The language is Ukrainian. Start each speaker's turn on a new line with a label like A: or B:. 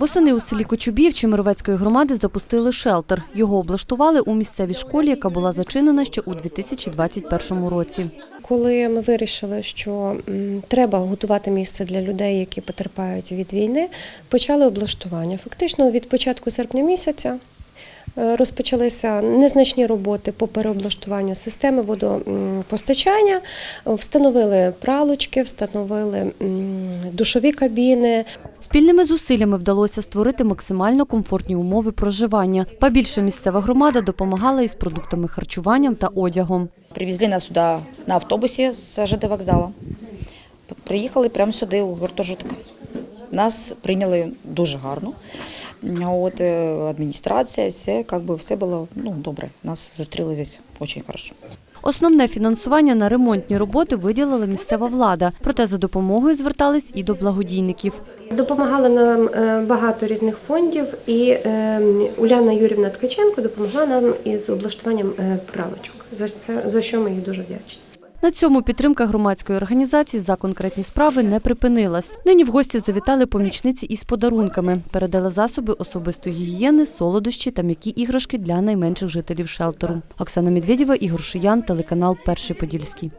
A: Восени у селі Кочубів Чемеровецької громади запустили шелтер. Його облаштували у місцевій школі, яка була зачинена ще у 2021 році.
B: Коли ми вирішили, що треба готувати місце для людей, які потерпають від війни, почали облаштування. Фактично від початку серпня місяця розпочалися незначні роботи по переоблаштуванню системи водопостачання, встановили пралочки, встановили душові кабіни,
A: Спільними зусиллями вдалося створити максимально комфортні умови проживання. Па більше місцева громада допомагала із продуктами харчуванням та одягом.
C: Привезли нас сюди на автобусі з ЖД вокзалу. Приїхали прямо сюди, у гуртожиток. Нас прийняли дуже гарно. От, е, адміністрація, все, как би, все було ну, добре. Нас зустріли здесь дуже хорошо.
A: Основне фінансування на ремонтні роботи виділила місцева влада, проте за допомогою звертались і до благодійників.
B: Допомагали нам е, багато різних фондів, і е, Уляна Юрівна Ткаченко допомогла нам із облаштуванням правочок, за це за що ми їй дуже вдячні.
A: На цьому підтримка громадської організації за конкретні справи не припинилась. Нині в гості завітали помічниці із подарунками, передали засоби особистої гігієни, солодощі та м'які іграшки для найменших жителів шелтеру. Оксана Медведєва, Ігор Шиян, телеканал Перший Подільський.